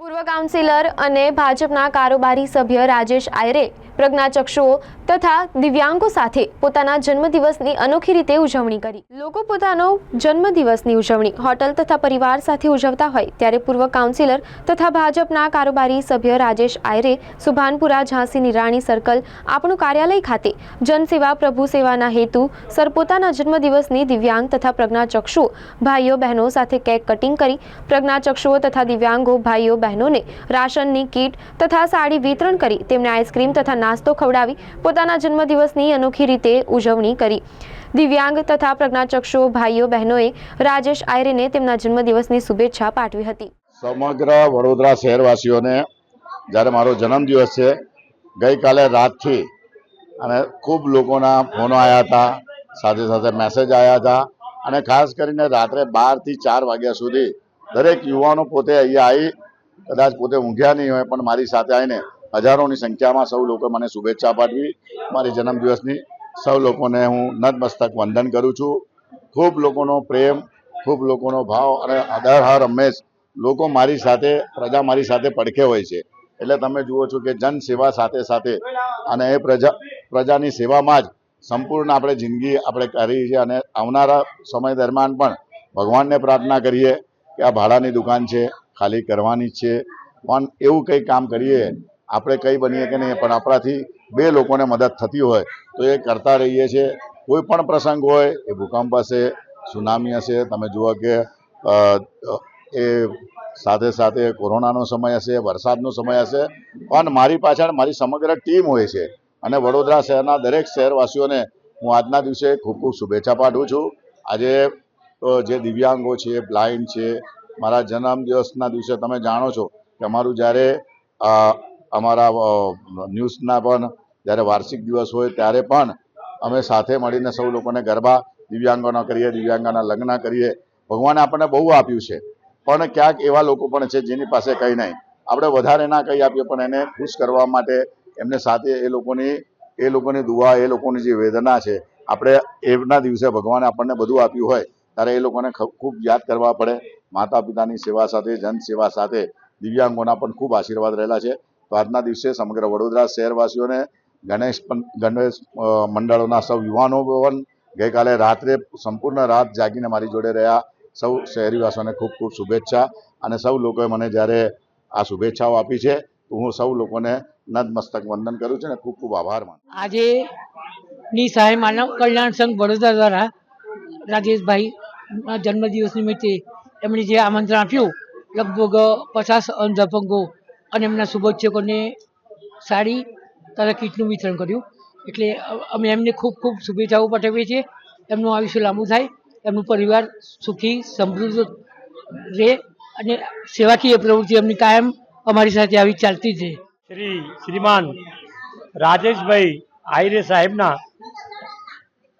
પૂર્વ કાઉન્સિલર અને ભાજપના કારોબારી સભ્ય રાજેશ આયરે પ્રજ્ઞાચક્ષુઓ તથા દિવ્યાંગો સાથે પોતાના જન્મદિવસની અનોખી રીતે ઉજવણી કરી. લોકો પોતાનો જન્મદિવસની ઉજવણી હોટલ તથા પરિવાર સાથે ઉજવતા હોય ત્યારે પૂર્વ કાઉન્સિલર તથા ભાજપના કારોબારી સભ્ય રાજેશ આયરે, સુભાનપુરા, ઝાંસી, નિરાણી સર્કલ, આપણું કાર્યાલય ખાતે જનસેવા પ્રભુ સેવાના હેતુ સર પોતાના જન્મદિવસની દિવ્યાંગ તથા પ્રજ્ઞાચક્ષુઓ ભાઈઓ બહેનો સાથે કેક કટિંગ કરી, પ્રજ્ઞાચક્ષુઓ તથા દિવ્યાંગો ભાઈઓ બહેનોને રાશનની કીટ તથા સાડી વિતરણ કરી, તેમને આઈસ્ક્રીમ તથા નાસ્તો ખવડાવી પોતાના જન્મદિવસની અનોખી રીતે ઉજવણી કરી. દિવ્યાંગ તથા પ્રજ્ઞાચક્ષુ ભાઈઓ બહેનોએ રાજેશ આયરેને તેમના જન્મદિવસની શુભેચ્છા પાઠવી હતી. સમગ્ર વડોદરા શહેરવાસીઓને જ્યારે મારો જન્મદિવસ છે, ગઈકાલે રાતથી અને ખૂબ લોકોના ફોનો આવ્યા હતા, સાથે સાથે મેસેજ આવ્યા હતા અને ખાસ કરીને રાત્રે બારથી ચાર વાગ્યા સુધી દરેક યુવાનો પોતે અહીંયા આવી કદાચ પોતે ઊંઘ્યા નહીં હોય પણ મારી સાથે આવીને હજારોની સંખ્યામાં સૌ લોકો મને શુભેચ્છા પાઠવી. મારી જન્મદિવસની સૌ લોકોને હું નતમસ્તક વંદન કરું છું. ખૂબ લોકોનો પ્રેમ, ખૂબ લોકોનો ભાવ અને આદર હર હંમેશ લોકો મારી સાથે, પ્રજા મારી સાથે પડખે હોય છે. એટલે તમે જુઓ છો કે જન સેવા સાથે સાથે અને એ પ્રજા, પ્રજાની સેવામાં જ સંપૂર્ણ આપણે જિંદગી આપણે કરી છે અને આવનારા સમય દરમિયાન પણ ભગવાનને પ્રાર્થના કરીએ કે આ ભાડાની દુકાન છે, ખાલી કરવાની છે. પણ એવું કંઈ કામ કરીએ આપણે કંઈ બનીએ કે નહીં, પણ આપણાથી બે લોકોને મદદ થતી હોય તો એ કરતા રહીએ છીએ. કોઈ પણ પ્રસંગ હોય, એ ભૂકંપ હશે, સુનામી હશે, તમે જુઓ કે એ સાથે સાથે કોરોનાનો સમય હશે, વરસાદનો સમય હશે, પણ મારી પાછળ મારી સમગ્ર ટીમ હોય છે. અને વડોદરા શહેરના દરેક શહેરવાસીઓને હું આજના દિવસે ખૂબ ખૂબ શુભેચ્છા પાઠવું છું. આજે જે દિવ્યાંગો છે, બ્લાઇન્ડ છે, મારા જન્મદિવસના દિવસે તમે જાણો છો કે અમારું જ્યારે અમારા ન્યૂઝના પણ જ્યારે વાર્ષિક દિવસ હોય ત્યારે પણ અમે સાથે મળીને સૌ લોકોને ગરબા દિવ્યાંગોના કરીએ, દિવ્યાંગોના લગ્ન કરીએ. ભગવાને આપણને બહુ આપ્યું છે. પણ ક્યાંક એવા લોકો પણ છે જેની પાસે કંઈ નહીં. આપણે વધારે ના કહી આપીએ, પણ એને ખુશ કરવા માટે એમને સાથે એ લોકોની એ લોકોની દુઆ, એ લોકોની જે વેદના છે, આપણે એમના દિવસે ભગવાને આપણને બધું આપ્યું હોય ત્યારે એ લોકોને ખૂબ યાદ કરવા પડે. માતા પિતાની સેવા સાથે જન સેવા સાથે દિવ્યાંગોના પણ ખૂબ આશીર્વાદ રહેલા છે. તો દિવસે સમગ્ર વડોદરા શહેરવાસીઓને ગણેશ ગણેશ મંડળોના સૌ યુવાનો ભવન ગઈકાલે રાત્રે સંપૂર્ણ રાત જાગીને મારી જોડે રહ્યા. સૌ શહેરીવાસીઓને ખૂબ ખૂબ શુભેચ્છા અને સૌ લોકોએ મને જ્યારે આ શુભેચ્છાઓ આપી છે, તો હું સૌ લોકોને નતમસ્તક વંદન કરું છું અને ખૂબ ખૂબ આભાર માનું આજે ની સહાય માનવ કલ્યાણ સંઘ વડોદરા દ્વારા રાજેશભાઈ જન્મદિવસ નિમિત્તે એમણે જે આમંત્રણ આપ્યું, લગભગ પચાસ અધ્યાપકો અને એમના શુભેચ્છકોને સાડી તથા કીટનું વિતરણ કર્યું. એટલે અમે એમને ખૂબ ખૂબ શુભેચ્છાઓ પાઠવીએ છીએ. એમનું આયુષ્ય લાંબુ થાય, એમનું પરિવાર સુખી, સમૃદ્ધ રહે અને સેવાકીય પ્રવૃત્તિ એમની કાયમ અમારી સાથે આવી ચાલતી રહે. શ્રી શ્રીમાન રાજેશભાઈ આહિરે સાહેબના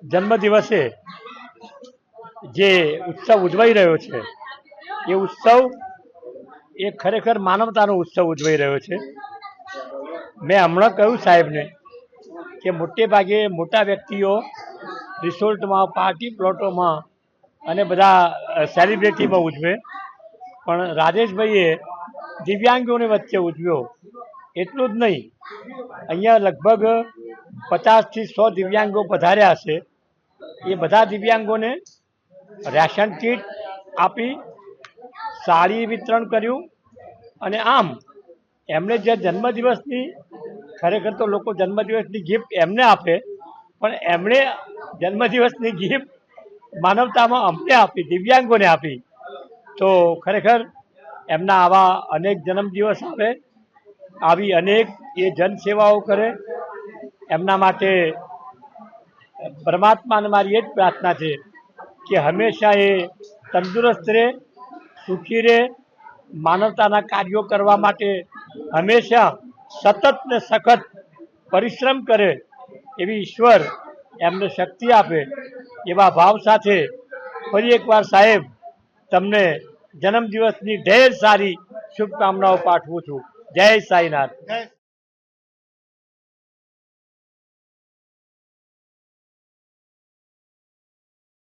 જન્મદિવસે જે ઉત્સવ ઉજવાઈ રહ્યો છે, એ ઉત્સવ એ ખરેખર માનવતાનો ઉત્સવ ઉજવાઈ રહ્યો છે. મેં હમણાં કહ્યું સાહેબને કે મોટે ભાગે મોટા વ્યક્તિઓ રિસોર્ટમાં, પાર્ટી પ્લોટોમાં અને બધા સેલિબ્રિટીમાં ઉજવે. પણ રાજેશભાઈએ દિવ્યાંગોની વચ્ચે ઉજવ્યો એટલું જ નહીં. અહીંયા લગભગ પચાસથી સો દિવ્યાંગો પધાર્યા હશે. એ બધા દિવ્યાંગોને રેશન કીટ આપી સાડી વિતરણ કર્યું અને આમ એમણે જે જન્મદિવસની ખરેખર તો લોકો જન્મદિવસની ગિફ્ટ એમને આપે, પણ એમણે જન્મદિવસની ગિફ્ટ માનવતામાં અમને આપી, દિવ્યાંગોને આપી. તો ખરેખર એમના આવા અનેક જન્મદિવસ આવે, આવી અનેક એ જનસેવાઓ કરે. એમના માટે પરમાત્માને મારી એ જ પ્રાર્થના છે કે હંમેશા એ તંદુરસ્ત રહે સુખી રહે માનવતાના કાર્યો કરવા માટે હંમેશા સતત ને સખત પરિશ્રમ કરે એવી ઈશ્વર એમને શક્તિ આપે એવા ભાવ સાથે ફરી એકવાર સાહેબ તમને જન્મદિવસની ઢેર સારી શુભકામનાઓ પાઠવું છું. જય સાઈનાથ.